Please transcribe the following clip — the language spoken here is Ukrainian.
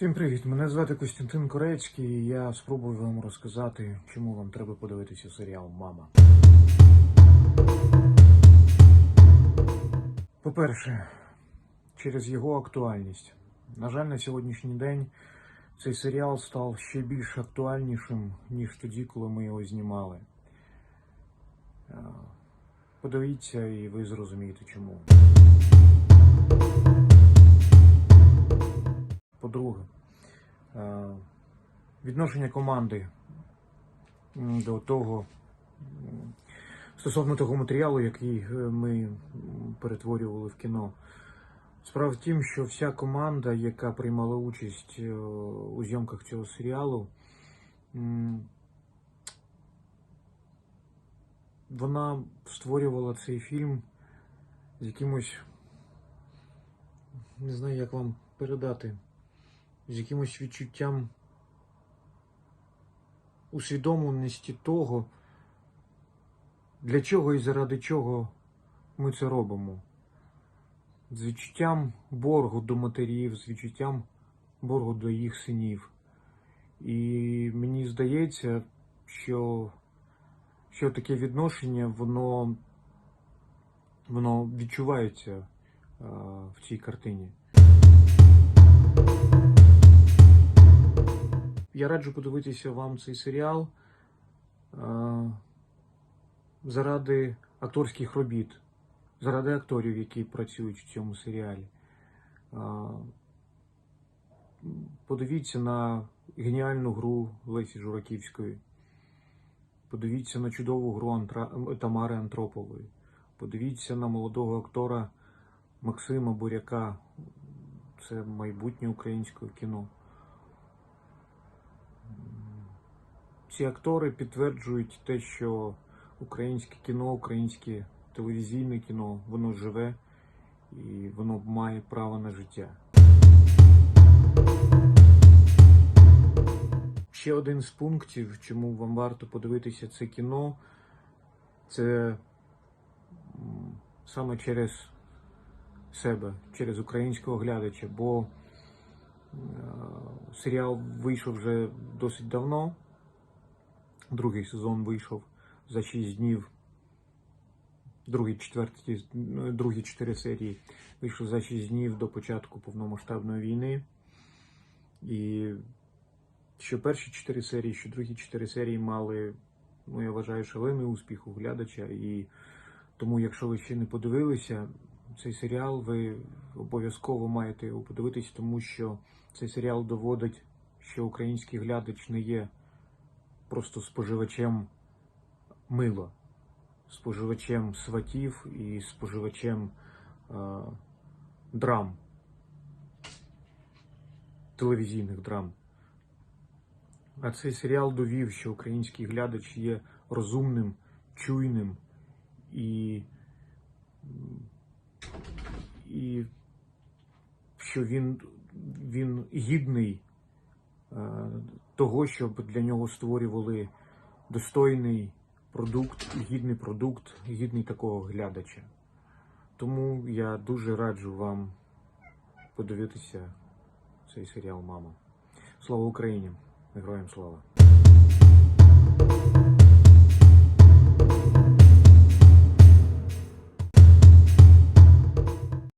Всім привіт! Мене звати Костянтин Корецький. і Я спробую вам розказати, чому вам треба подивитися серіал Мама. По-перше, через його актуальність. На жаль, на сьогоднішній день цей серіал став ще більш актуальнішим, ніж тоді, коли ми його знімали. Е, Подивіться і ви зрозумієте чому. По-друге, е, відношення команди до того стосовно того матеріалу, який е, ми перетворювали в кіно. Справа в тім, що вся команда, яка приймала участь е, у зйомках цього серіалу, вона створювала цей фільм з якимось, не знаю, як вам передати, з якимось відчуттям усвідомленості того, для чого і заради чого ми це робимо. З відчуттям боргу до матерів, з відчуттям боргу до їх синів. І мені здається, що, що таке відношення, воно, воно відчувається е, в цій картині. Я раджу подивитися вам цей серіал е, заради акторських робіт, заради акторів, які працюють в цьому серіалі. Е, подивіться на геніальну гру Лесі Жураківської. Подивіться на чудову гру Тамари Антропової. Подивіться на молодого актора Максима Буряка. Це майбутнє українського кіно. Ці актори підтверджують те, що українське кіно, українське телевізійне кіно, воно живе і воно має право на життя. Ще один з пунктів, чому вам варто подивитися це кіно, це саме через себе, через українського глядача, бо е, серіал вийшов вже досить давно. Другий сезон вийшов за 6 днів. Другий, четвертий, ну, другі 4 серії вийшов за 6 днів до початку повномасштабної війни. І що перші 4 серії, що другі 4 серії мали, ну я вважаю, шалений успіх у глядача. І тому, якщо ви ще не подивилися цей серіал, ви обов'язково маєте його подивитись, тому що цей серіал доводить, що український глядач не є просто споживачем мила, споживачем сватів і споживачем е, драм, телевізійних драм. А цей серіал довів, що український глядач є розумним, чуйним і, і що він, він гідний е, того, щоб для нього створювали достойний продукт, гідний продукт, гідний такого глядача. Тому я дуже раджу вам подивитися цей серіал Мама. Слава Україні! Героям слава!